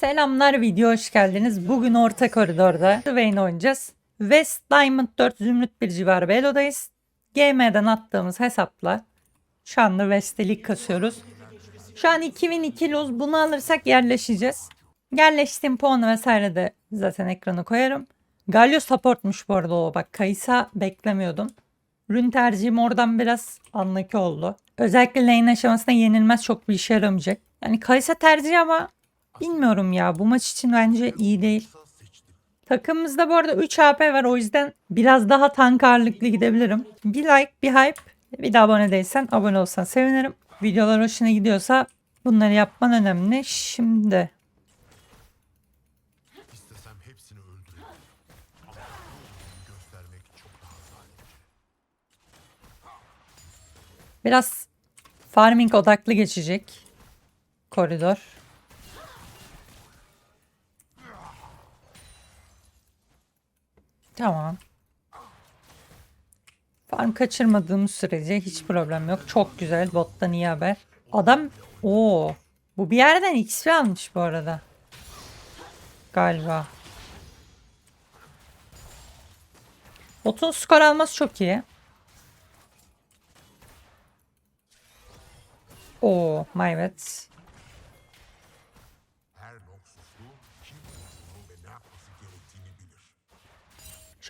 Selamlar video hoş geldiniz. Bugün orta koridorda Vayne oynayacağız. West Diamond 4 Zümrüt bir civarı Belo'dayız. GM'den attığımız hesapla şu anda West'te lig kasıyoruz. Şu an 2002 loz bunu alırsak yerleşeceğiz. Yerleştiğim puanı vesaire de zaten ekrana koyarım. Galio supportmuş bu arada o bak. Kaysa beklemiyordum. Rün tercihim oradan biraz anlaki oldu. Özellikle lane aşamasında yenilmez çok bir işe yaramayacak. Yani Kaysa tercih ama bilmiyorum ya bu maç için bence iyi değil. Takımımızda bu arada 3 AP var o yüzden biraz daha tank ağırlıklı gidebilirim. Bir like, bir hype, bir de abone değilsen abone olsan sevinirim. Videolar hoşuna gidiyorsa bunları yapman önemli. Şimdi biraz farming odaklı geçecek koridor. Tamam. Farm kaçırmadığımız sürece hiç problem yok. Çok güzel. Bottan iyi haber. Adam o bu bir yerden XP almış bu arada. Galiba. Botun skor alması çok iyi. Oo, my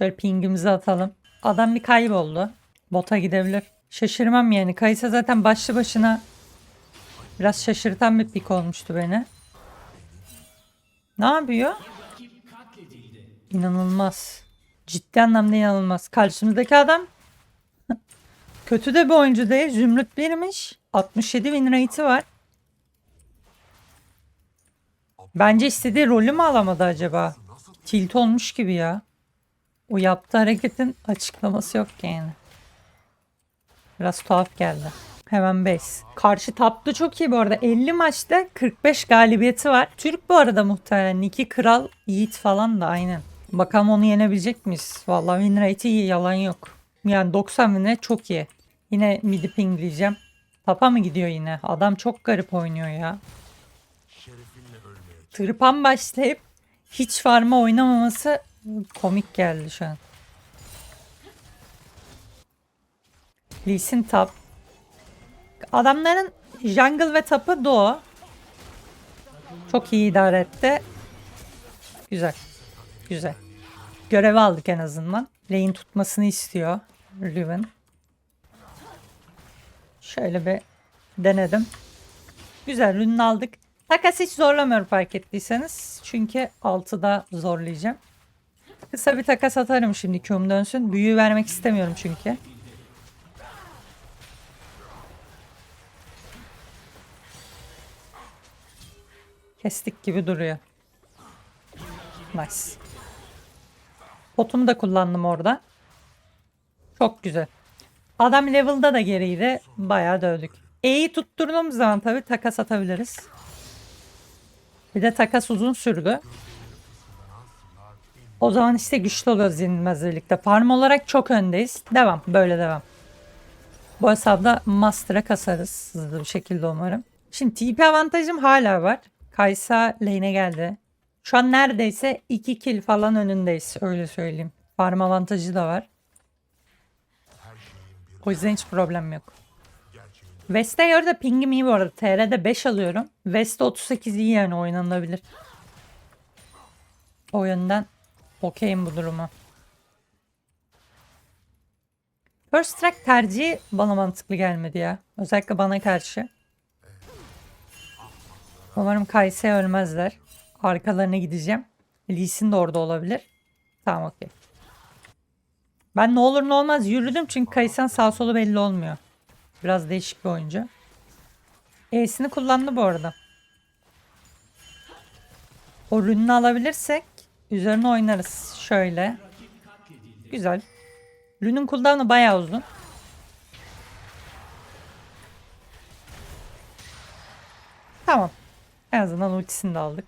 Şöyle pingimizi atalım. Adam bir kayboldu. Bota gidebilir. Şaşırmam yani. Kaysa zaten başlı başına biraz şaşırtan bir pik olmuştu beni. Ne yapıyor? İnanılmaz. Ciddi anlamda inanılmaz. Karşımızdaki adam kötü de bir oyuncu değil. Zümrüt birmiş. 67 win rate'i var. Bence istediği rolü mü alamadı acaba? Tilt olmuş gibi ya. O yaptığı hareketin açıklaması yok yani. Biraz tuhaf geldi. Hemen base. Karşı tapta çok iyi bu arada. 50 maçta 45 galibiyeti var. Türk bu arada muhtemelen. Niki Kral, Yiğit falan da aynen. Bakalım onu yenebilecek miyiz? Vallahi win rate iyi yalan yok. Yani 90 win'e çok iyi. Yine midi pingleyeceğim. Tapa mı gidiyor yine? Adam çok garip oynuyor ya. Tırpan başlayıp hiç farma oynamaması komik geldi şu an. Lee top. Adamların jungle ve tapı Doğu. Çok iyi idare etti. Güzel. Güzel. Görev aldık en azından. Lane tutmasını istiyor Riven. Şöyle bir denedim. Güzel ürünü aldık. Takas hiç zorlamıyorum fark ettiyseniz. Çünkü 6'da zorlayacağım. Kısa bir takas atarım şimdi Q'um dönsün. Büyü vermek istemiyorum çünkü. Kestik gibi duruyor. Nice. Potumu da kullandım orada. Çok güzel. Adam level'da da geriydi. Bayağı dövdük. E'yi tutturduğumuz zaman tabii takas atabiliriz. Bir de takas uzun sürdü. O zaman işte güçlü oluyoruz yenilmez birlikte. Farm olarak çok öndeyiz. Devam. Böyle devam. Bu hesapta Master'a kasarız. Hızlı bir şekilde umarım. Şimdi TP avantajım hala var. Kaysa lane'e geldi. Şu an neredeyse 2 kill falan önündeyiz. Öyle söyleyeyim. Farm avantajı da var. O yüzden hiç problem yok. West'e göre de pingim iyi bu arada. TR'de 5 alıyorum. West'te 38 iyi yani oynanabilir. O yönden okeyim bu duruma. First track tercihi bana mantıklı gelmedi ya. Özellikle bana karşı. Umarım Kayse ölmezler. Arkalarına gideceğim. Lee de orada olabilir. Tamam okey. Ben ne olur ne olmaz yürüdüm çünkü Kaysen sağ solu belli olmuyor. Biraz değişik bir oyuncu. E'sini kullandı bu arada. O rününü alabilirsek üzerine oynarız. Şöyle. Güzel. Rünün cooldown'u bayağı uzun. Tamam. En azından ultisini de aldık.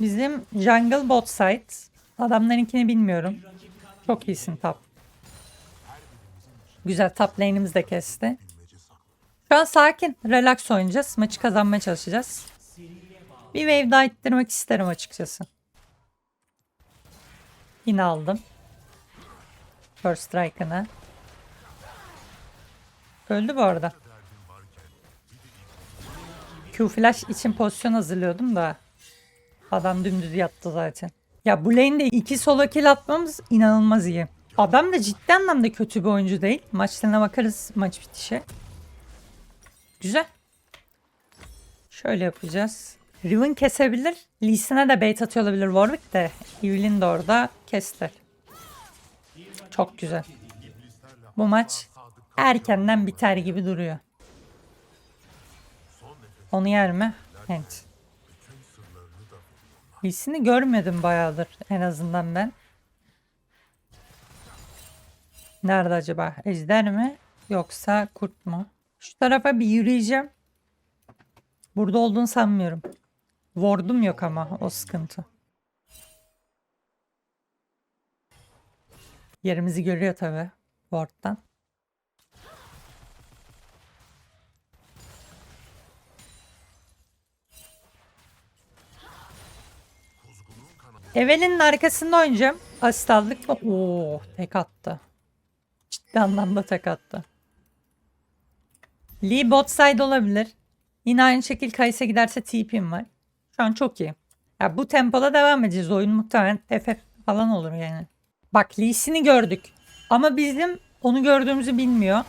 Bizim jungle bot side. Adamlarınkini bilmiyorum. Çok iyisin tap. Güzel top lane'imiz de kesti. Şu an sakin. Relax oynayacağız. Maçı kazanmaya çalışacağız. Bir wave daha ittirmek isterim açıkçası. Yine aldım. First strike'ını. Öldü bu arada. Q flash için pozisyon hazırlıyordum da. Adam dümdüz yattı zaten. Ya bu lane'de iki solo kill atmamız inanılmaz iyi. Adam da ciddi anlamda kötü bir oyuncu değil. Maçlarına bakarız maç bitişe. Güzel. Şöyle yapacağız. Riven kesebilir. Lee Sin'e de bait atıyor olabilir Warwick de. Evelyn de orada kestiler. Çok güzel. Bu maç erkenden biter gibi duruyor. Onu yer mi? Evet. Lee Sin'i görmedim bayağıdır en azından ben. Nerede acaba? Ejder mi? Yoksa kurt mu? Şu tarafa bir yürüyeceğim. Burada olduğunu sanmıyorum. Ward'um yok ama o sıkıntı. Yerimizi görüyor tabi Ward'dan. Evelyn'in arkasında oynayacağım. Asist aldık mı? Oo, tek attı. Ciddi anlamda tek attı. Lee bot olabilir. Yine aynı şekil Kayse giderse TP'm var. Şu an çok iyi. Ya bu tempoda devam edeceğiz. Oyun muhtemelen FF falan olur yani. Bak Lee'sini gördük. Ama bizim onu gördüğümüzü bilmiyor.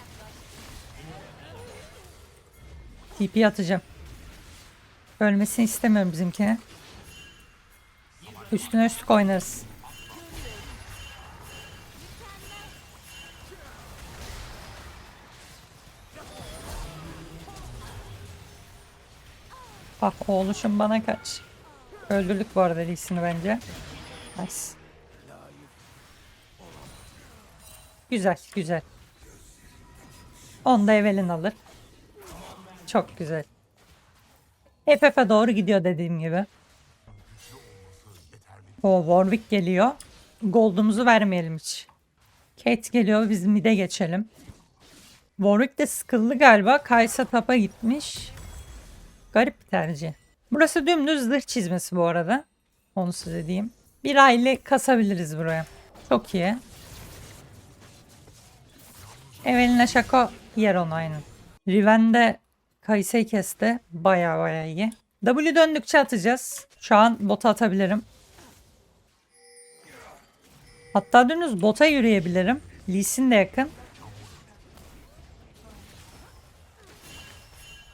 TP atacağım. Ölmesini istemiyorum bizimkine. Üstüne üstlük oynarız. Ah oğluşum bana kaç. Öldürdük bu arada Lee'sini bence. Nice. Güzel güzel. Onu da Evelyn alır. Çok güzel. FF'e doğru gidiyor dediğim gibi. O Warwick geliyor. Gold'umuzu vermeyelim hiç. Kate geliyor biz mid'e geçelim. Warwick de sıkıldı galiba. Kaysa tapa gitmiş. Garip bir tercih. Burası dümdüz zırh çizmesi bu arada. Onu size diyeyim. Bir aile kasabiliriz buraya. Çok iyi. Evelina Şako yer onu aynen. Riven de Kayse'yi kesti. Baya baya iyi. W döndükçe atacağız. Şu an bota atabilirim. Hatta dümdüz bota yürüyebilirim. Lee Sin de yakın.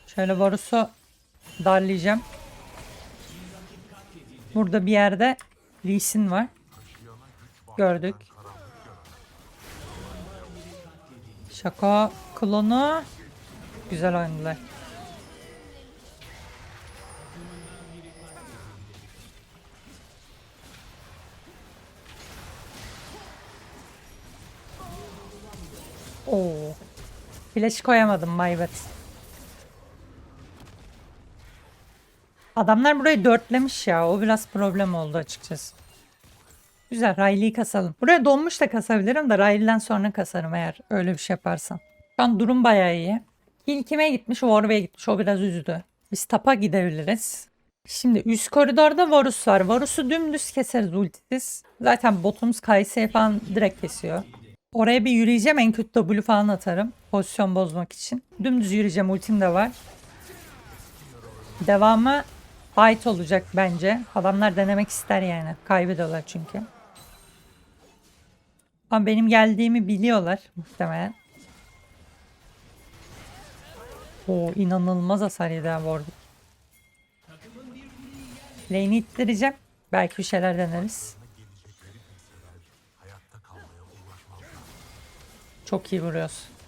Şöyle Varus'u darlayacağım. Burada bir yerde Lee Sin var. Gördük. Şaka klonu. Güzel oynadılar. Oo. Flash koyamadım my bad. Adamlar burayı dörtlemiş ya. O biraz problem oldu açıkçası. Güzel Riley'i kasalım. Buraya donmuş da kasabilirim de Riley'den sonra kasarım eğer öyle bir şey yaparsam. Şu an durum bayağı iyi. Kill gitmiş? Warwick'e gitmiş. O biraz üzdü. Biz tapa gidebiliriz. Şimdi üst koridorda Varus var. Varus'u dümdüz keseriz ultisiz. Zaten botumuz Kayse'yi falan direkt kesiyor. Oraya bir yürüyeceğim. En kötü W falan atarım. Pozisyon bozmak için. Dümdüz yürüyeceğim. Ultim de var. Devamı fight olacak bence. Adamlar denemek ister yani. Kaybediyorlar çünkü. Ama benim geldiğimi biliyorlar muhtemelen. O inanılmaz hasar yedi orada. Lane'i ittireceğim. Belki bir şeyler deneriz. Çok iyi vuruyoruz.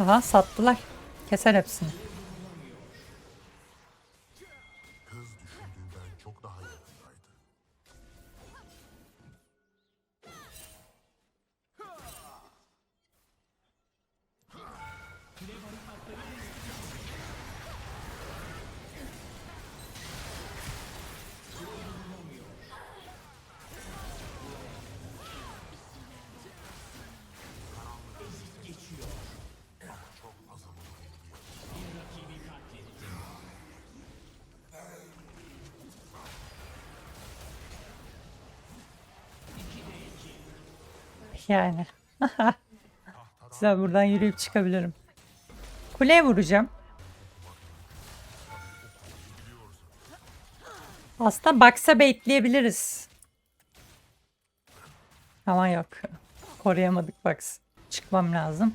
Aha sattılar. Keser hepsini. Yani. Güzel buradan yürüyüp çıkabilirim. Kuleye vuracağım. Aslında baksa baitleyebiliriz. Ama yok. Koruyamadık box. Çıkmam lazım.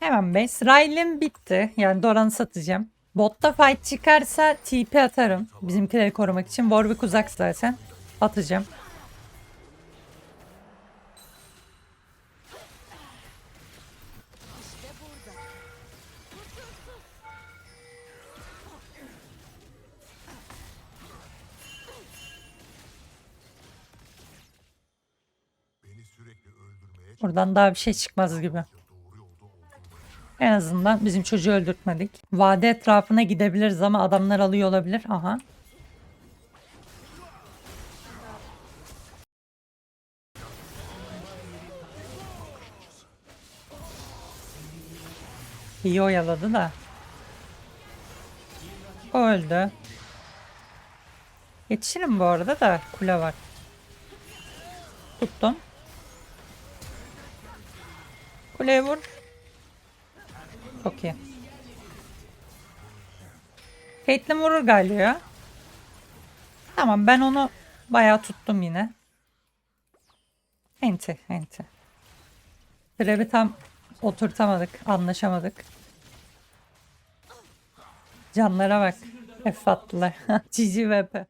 Hemen base. Raylim bitti. Yani Doran'ı satacağım. Botta fight çıkarsa TP atarım. Bizimkileri korumak için. Warwick uzak zaten. Atacağım. Buradan daha bir şey çıkmaz gibi. doğru yolda olduğumu En azından bizim çocuğu öldürtmedik. Vade etrafına gidebiliriz ama adamlar alıyor olabilir. Aha. İyi oyaladı da. O öldü. Yetişirim bu arada da kule var. Tuttum. Kuleye vur. Çok iyi. Caitlyn vurur galiba. Tamam ben onu bayağı tuttum yine. Enti, enti. Trap'i tam oturtamadık, anlaşamadık. Canlara bak. F attılar. Cici VP.